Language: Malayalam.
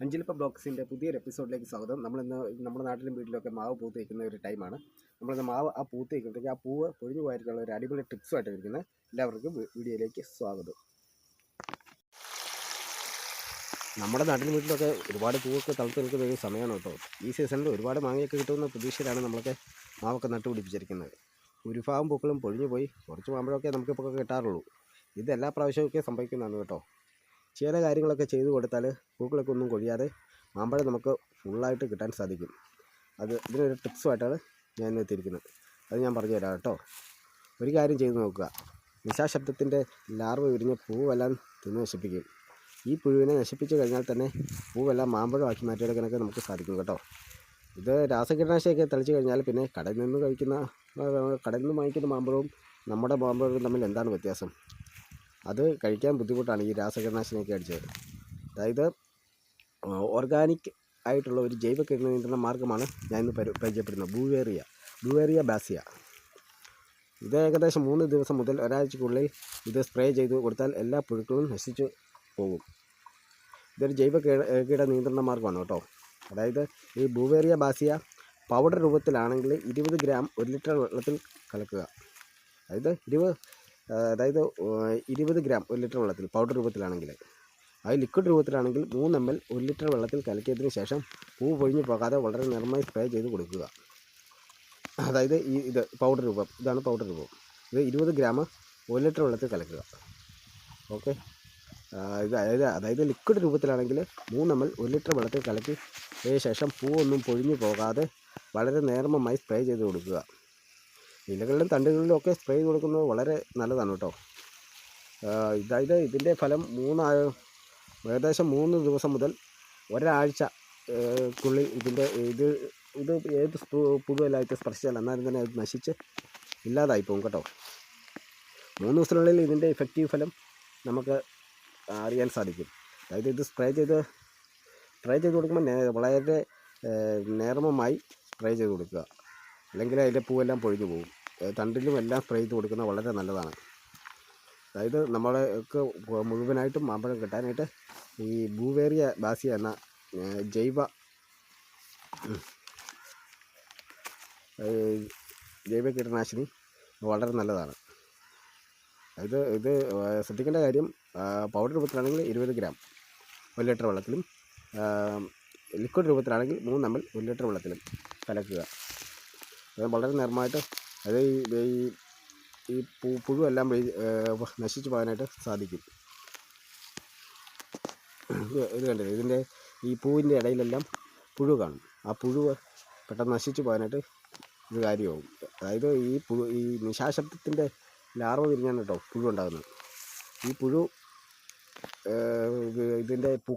അഞ്ചിലിപ്പ ബ്ലോഗ്സിന്റെ പുതിയൊരു എപ്പിസോഡിലേക്ക് സ്വാഗതം. നമ്മളിന്ന് നമ്മുടെ നാട്ടിലും വീട്ടിലൊക്കെ മാവ് പൂത്ത് വയ്ക്കുന്ന ഒരു ടൈമാണ്. നമ്മളിന്ന് മാവ് ആ പൂത്ത് വയ്ക്കുമ്പോഴത്തേക്ക് ആ പൂവ് പൊഴിഞ്ഞു പോയിട്ടുള്ള ഒരു അടിപൊളി ടിപ്സുമായിട്ട് ഇരിക്കുന്നത്. എല്ലാവർക്കും വീഡിയോയിലേക്ക് സ്വാഗതം. നമ്മുടെ നാട്ടിലും വീട്ടിലൊക്കെ ഒരുപാട് പൂവൊക്കെ തളർത്ത് നിൽക്കുന്ന ഒരു സമയമാണ് കേട്ടോ. ഈ സീസണിൽ ഒരുപാട് മാങ്ങയൊക്കെ കിട്ടുമെന്ന പ്രതീക്ഷയിലാണ് നമ്മളൊക്കെ മാവൊക്കെ നട്ടുപിടിപ്പിച്ചിരിക്കുന്നത്. ഭൂരിഭാഗം പൂക്കളും പൊഴിഞ്ഞു പോയി. കുറച്ച് മാമ്പഴമൊക്കെ നമുക്കിപ്പോൾ കിട്ടാറുള്ളൂ. ഇതെല്ലാ പ്രാവശ്യമൊക്കെ സംഭവിക്കുന്നതാണ് കേട്ടോ. ചില കാര്യങ്ങളൊക്കെ ചെയ്തു കൊടുത്താൽ പൂക്കളൊക്കെ ഒന്നും കൊഴിയാതെ മാമ്പഴം നമുക്ക് ഫുള്ളായിട്ട് കിട്ടാൻ സാധിക്കും. അത് ഇതിനൊരു ടിപ്സുമായിട്ടാണ് ഞാൻ എത്തിയിരിക്കുന്നത്. അത് ഞാൻ പറഞ്ഞു തരാം കേട്ടോ. ഒരു കാര്യം ചെയ്തു നോക്കുക. നിശാശബ്ദത്തിന്റെ ലാർവ് വിരിഞ്ഞ പൂവെല്ലാം തിന്ന് നശിപ്പിക്കും. ഈ പുഴുവിനെ നശിപ്പിച്ചു കഴിഞ്ഞാൽ തന്നെ പൂവെല്ലാം മാമ്പഴമാക്കി മാറ്റിയെടുക്കാനൊക്കെ നമുക്ക് സാധിക്കും കേട്ടോ. ഇത് രാസകീടനാശിയൊക്കെ തെളിച്ചു കഴിഞ്ഞാൽ പിന്നെ കടയിൽ നിന്ന് കഴിക്കുന്ന കടയിൽ നിന്ന് വാങ്ങിക്കുന്ന മാമ്പഴവും നമ്മുടെ മാമ്പഴവും തമ്മിൽ എന്താണ് വ്യത്യാസം? അത് കഴിക്കാൻ ബുദ്ധിമുട്ടാണ് ഈ രാസകീടനാശിനിയൊക്കെ അടിച്ചത്. അതായത് ഓർഗാനിക് ആയിട്ടുള്ള ഒരു ജൈവ കീട നിയന്ത്രണ മാർഗമാണ് ഞാൻ ഇന്ന് പരി പരിചയപ്പെടുന്നത്. ബ്ലൂവേറിയ ബ്ലൂവേറിയ ബാസിയ. ഇത് ഏകദേശം മൂന്ന് ദിവസം മുതൽ ഒരാഴ്ചക്കുള്ളിൽ ഇത് സ്പ്രേ ചെയ്ത് കൊടുത്താൽ എല്ലാ പുഴുക്കളും നശിച്ചു പോകും. ഇതൊരു ജൈവ കീട നിയന്ത്രണ മാർഗമാണ് കേട്ടോ. അതായത് ഈ ബ്ലൂവേറിയ ബാസിയ പൗഡർ രൂപത്തിലാണെങ്കിൽ ഇരുപത് ഗ്രാം ഒരു ലിറ്റർ വെള്ളത്തിൽ കലക്കുക. അതായത് ഇരുപത് അതായത് ഇരുപത് ഗ്രാം ഒരു ലിറ്റർ വെള്ളത്തിൽ പൗഡർ രൂപത്തിലാണെങ്കിൽ അത് ലിക്വിഡ് രൂപത്തിലാണെങ്കിൽ മൂന്ന് എം എൽ ഒരു ലിറ്റർ വെള്ളത്തിൽ കലക്കിയതിന് ശേഷം പൂ പൊഴിഞ്ഞു പോകാതെ വളരെ നിർമ്മമായി സ്പ്രേ ചെയ്ത് കൊടുക്കുക. അതായത് ഈ ഇത് പൗഡർ രൂപം ഇതാണ് പൗഡർ രൂപം. ഇത് ഇരുപത് ഗ്രാം ഒരു ലിറ്റർ വെള്ളത്തിൽ കലക്കുക. ഓക്കെ? ഇത് അതായത് അതായത് ലിക്വിഡ് രൂപത്തിലാണെങ്കിൽ മൂന്ന് എം എൽ ഒരു ലിറ്റർ വെള്ളത്തിൽ കലക്കി ശേഷം പൂ ഒന്നും പൊഴിഞ്ഞു പോകാതെ വളരെ നേർമ്മമായി സ്പ്രേ ചെയ്ത് കൊടുക്കുക. ഇലകളിലും തണ്ടുകളിലും ഒക്കെ സ്പ്രേ ചെയ്ത് കൊടുക്കുന്നത് വളരെ നല്ലതാണ് കേട്ടോ. അതായത് ഇതിന്റെ ഫലം മൂന്ന് ഏകദേശം മൂന്ന് ദിവസം മുതൽ ഒരാഴ്ച ക്കുള്ളിൽ ഇതിന്റെ ഇത് ഇത് ഏത് പുഴുവല്ലായിട്ട് സ്പർശിച്ചാൽ എന്നാലും തന്നെ അത് നശിച്ച് ഇല്ലാതായി പോകും കേട്ടോ. മൂന്ന് ദിവസത്തിനുള്ളിൽ ഇതിന്റെ ഇഫക്റ്റീവ് ഫലം നമുക്ക് അറിയാൻ സാധിക്കും. അതായത് ഇത് സ്പ്രേ ചെയ്ത് സ്പ്രേ ചെയ്ത് കൊടുക്കുമ്പോൾ വളരെ നേർമമായി സ്പ്രേ ചെയ്ത് കൊടുക്കുക. അല്ലെങ്കിൽ അതിന്റെ പൂവെല്ലാം പൊഴിഞ്ഞു പോകും. തണ്ടിലും എല്ലാം സ്പ്രേ ചെയ്ത് കൊടുക്കുന്നത് വളരെ നല്ലതാണ്. അതായത് നമ്മൾക്ക് മുഴുവനായിട്ടും മാമ്പഴം കിട്ടാനായിട്ട് ഈ ബൂവേറിയ ബാസിയ എന്ന ജൈവ ജൈവ കീടനാശിനി വളരെ നല്ലതാണ്. ഇത് ഇത് ശ്രദ്ധിക്കേണ്ട കാര്യം പൗഡർ രൂപത്തിലാണെങ്കിൽ ഇരുപത് ഗ്രാം ഒരു ലിറ്റർ വെള്ളത്തിലും ലിക്വിഡ് രൂപത്തിലാണെങ്കിൽ മൂന്ന് എം ഒരു ലിറ്റർ വെള്ളത്തിലും കലക്കുക. അത് വളരെ നിർമ്മമായിട്ട് അത് ഈ ഈ പൂ പുഴുവെല്ലാം നശിച്ചു പോകാനായിട്ട് സാധിക്കും. ഇത് കണ്ടത് ഇതിന്റെ ഈ പൂവിന്റെ ഇടയിലെല്ലാം പുഴു കാണും. ആ പുഴു പെട്ടെന്ന് നശിച്ചു പോകാനായിട്ട് ഇത് കാര്യമാകും അതായത് ഈ പുഴു ഈ നിശാശബ്ദത്തിന്റെ ലാർവ വിരിഞ്ഞാണ് കേട്ടോ പുഴു ഉണ്ടാകുന്നത്. ഈ പുഴു ഇതിന്റെ പൂ